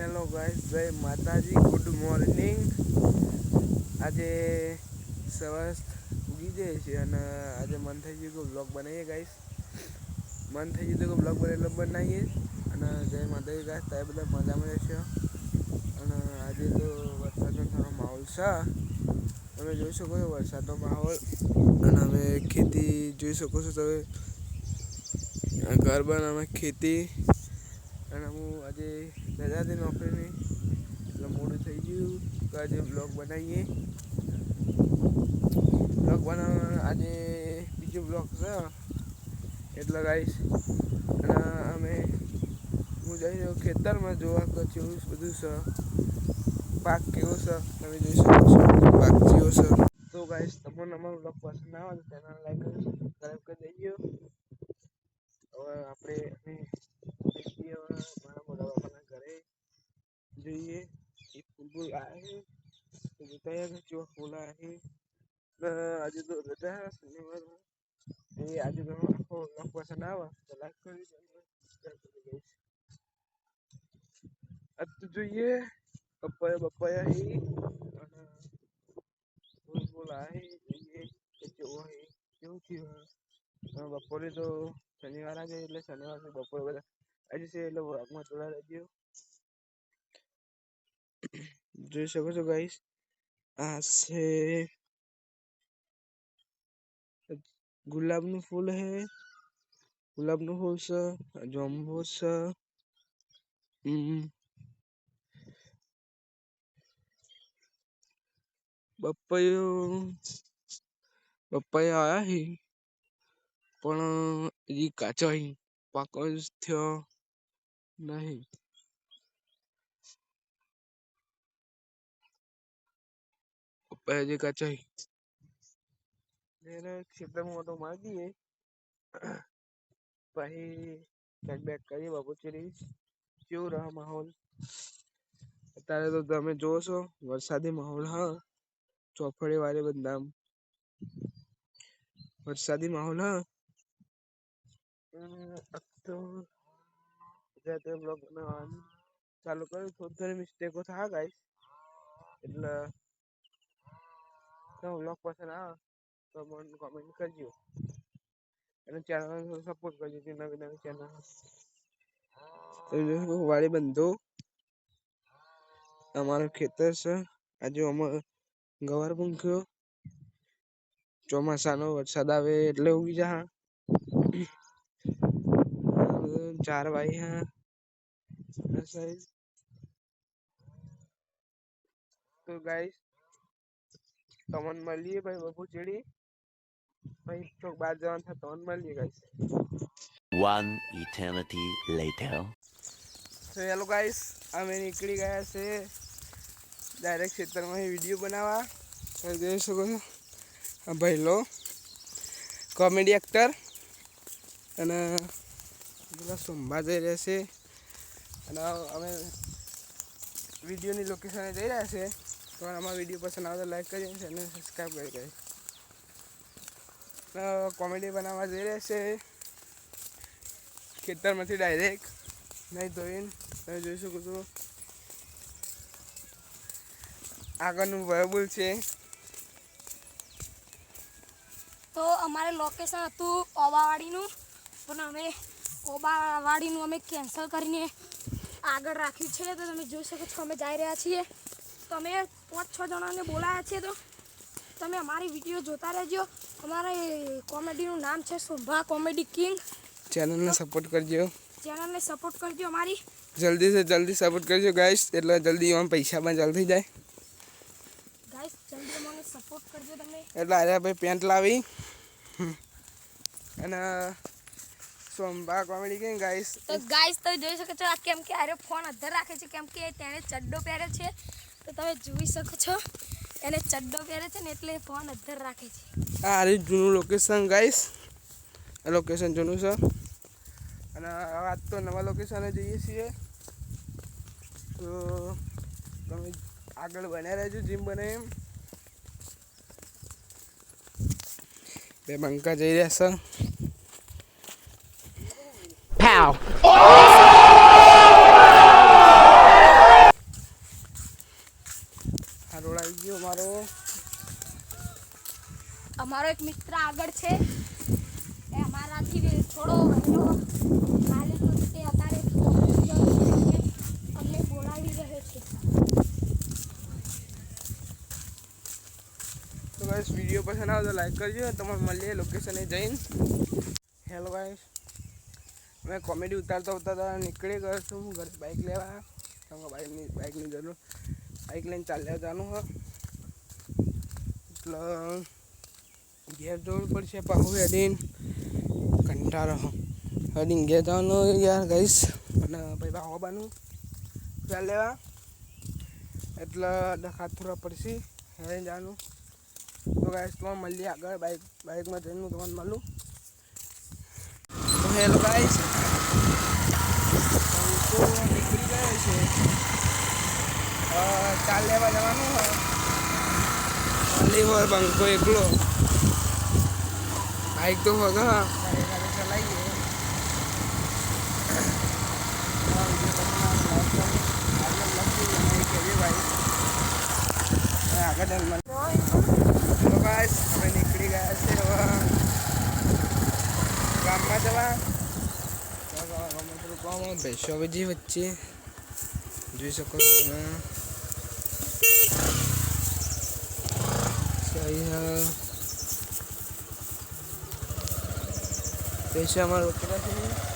Hello guys જય માતાજી good morning આજે સવાર ઉગી જાય છે અને આજે મન થઈ ગયું કે બ્લોગ બનાવીએ ગાઈસ મન થઈ ગયું કે બ્લોગ બને એટલે બનાવીએ. અને જય માતાજી ગાઈસ તમે બધા મજામાં રહેશો? અને આજે તો વરસાદનો થોડો માહોલ છે. તમે જોઈ શકો છો વરસાદનો માહોલ. અને હવે ખેતી જોઈ શકો છો તમે. બનાવે ખેતી. અને હું આજે રજા હતી નોકરીની, એટલે મોડું થઈ ગયું. તો આજે બ્લોગ બનાવીએ. બ્લોગ બનાવવાનો આજે બીજો બ્લોગ છે. એટલે ગાઈશ અને અમે હું જઈ રહ્યો ખેતરમાં જોવા કે બધું છે. પાક કેવો છે? તમે જોઈ શકો છો. પાક કેવો છે. તો ગાઈશ તમને અમારો બ્લોગ પસંદ આવે તો ચેનલ લાઈક કરી સબસ્ક્રાઈબ કરી દેજો. હવે આપણે અમે જઈએ હવે મારા મોટા બાપાના ઘરે જઈએ ફૂલ આવે તો જોતા રહ્યા કેવા ફૂલ આવે આજે તો રજા શનિવાર એ આજે તો આખો બ્લોગ પસંદ આવે તો લાઈક કરી આજ તો જોઈએ પપ્પાયા બપ્પાયા હી અને ફૂલ ફૂલ આવે જોઈએ કે કેવો હે કેવું થયું બપોરે તો શનિવાર આજે એટલે શનિવાર બપોરે બધા આજે છે એટલે વ્લોગમાં થોડા રહેજો જોઈ શકો છો ગાઈસ આ છે ગુલાબનું ફૂલ હે ગુલાબનું ફૂલ છે જાંબુ છે હમ બપૈયું બપૈયા આયા હી પણ હજી કાચા હી પાકો જ થયો નહીં પપ્પાયા હજી કાચા હી એને ખેતરમાં ઓટો મારી દઈએ પછી બેક બેક કરીએ બાપુચેરી કેવું રહે માહોલ અત્યારે તો તમે જોવો છો વરસાદી માહોલ હા ચોફળે વારે બદનામ વરસાદી માહોલ હા અમ તો ગુજરાતી બ્લોગ બનાવવાનું ચાલુ કર્યું થોડી થોડી મિસ્ટેકો થાય ગાઈસ એટલે તો વ્લોગ પસંદ આવે તો મને કોમેન્ટ કરજો અને ચેનલ સપોર્ટ કરજો જે નવી નવી ચેનલ વાડી બંધો અમારું ખેતર છે આજે અમારે ગવાર મૂક્યો ચોમાસાનો વરસાદ આવે એટલે ઉગી જા ચાર વાઈ હા તો ગાઈસ તમને મળીએ ભાઈ બબુ ચેડી ભાઈ ચોક બાર જવાનું થાય તમને મળીએ ગાઈસ One eternity later. તો હેલો ગાઈસ અમે નીકળી ગયા છે ડાયરેક્ટ ક્ષેત્રમાં વીડિયો બનાવવા. તમે જોઈ શકો છો. આ ભાઈ લો. કોમેડી એક્ટર અને પેલા સોમવા જઈ રહ્યા છે. અને અમે વિડીયોની લોકેશને જઈ રહ્યા છે. તો અમારા વીડિયો પસંદ આવે તો લાઈક કરી અને સબસ્ક્રાઈબ કરી દે કોમેડી બનાવવા જઈ રહ્યા છે. ખેતરમાંથી ડાયરેક્ટ. નહીં ધોઈને તમે જોઈ શકો છો. આગળનું વયબુલ છે. તો અમારે લોકેશન હતું ઓબાવાડીનું, પણ અમે ઓબાવાડીનું અમે કેન્સલ કરીને આગળ રાખ્યું છે. તો તમે જોઈ શકો છો, અમે જઈ રહ્યા છીએ. તો અમે પાંચ છ જણાને બોલાયા છે તો તમે અમારી વીડિયો જોતા રહેજો. અમારે કોમેડીનું નામ છે શોભા કોમેડી કિંગ. ચેનલને સપોર્ટ કરજો. ચેનલને સપોર્ટ કરજો અમારી. જલ્દી સે જલ્દી સપોર્ટ કરજો ગાઈસ એટલે જલ્દી એમાં પૈસા પણ જલ્દી જાય. ગાઈસ જલ્દી અમને સપોર્ટ કરજો તમે. એટલે આજે ભાઈ પેન્ટ લાવી. અને સોમબા કોમેડી કેમ ગાઈસ તો ગાઈસ તમે જોઈ શકો છો આ કેમ કે આરે ફોન અધર રાખે છે કેમ કે તેણે ચડ્ડો પહેરે છે. તો તમે જોઈ શકો છો. એને ચડ્ડો પહેરે છે ને એટલે ફોન અધર રાખે છે. આ હારી જૂનું લોકેશન ગાઈસ લોકેશન જૂનું છે. અને આજ તો નવા લોકેશને જઈએ છીએ. તો તમે આગળ બન્યા રહેજો જીમ બને એમ. બે બંકા જઈ રહ્યા છે. Pow! મિત્ર આગળ છે. એ અમારાથી થોડો એનો તો તે અત્યારે અમને બોલાવી રહ્યો છે. તો ગાઈસ વીડિયો પસંદ આવે તો લાઈક કરજો, તમારે મળીએ લોકેશને જઈને. હેલો ગાઈસ મેં કોમેડી ઉતારતા ઉતારતા નીકળી ગયો છું હું ઘરે બાઇક લેવા. તમારા બાઇકની બાઇકની જરૂર. બાઇક લઈને ચાલ્યા જવાનું હોય એટલે ઘેર જવું પડશે, પણ હવે દિન કંટાળો. હેડીને ઘેર જવાનું યાર ગાઈસ અને ભાઈ બાવાનું ચાલ લેવા. એટલે દખાતુરા પડશે. હવે જવાનું. તો ગાઈશ તો મળીએ આગળ બાઇક બાઇકમાં જઈને હું તમને મળું. હેલો ગાઈશ નીકળી ગયો છે. ચાલ લેવા જવાનું. હોય બંકો એકલો. બાઇક તો હોય હા ગાડી ગાડી ચલાવીએ હા, વિડીયો પસંદ આવે તો like કરો. આગળ લખી અને કહેજે ભાઈ હવે આગળ ચાલ મળીએ. તો ગાઈસ અમે નીકળી ગયા છે હવે ગામમાં જવા તો ગામમાં થોડું ગામ ભેંસો બધી વચ્ચે જોઈ શકો છો તમે સહી હા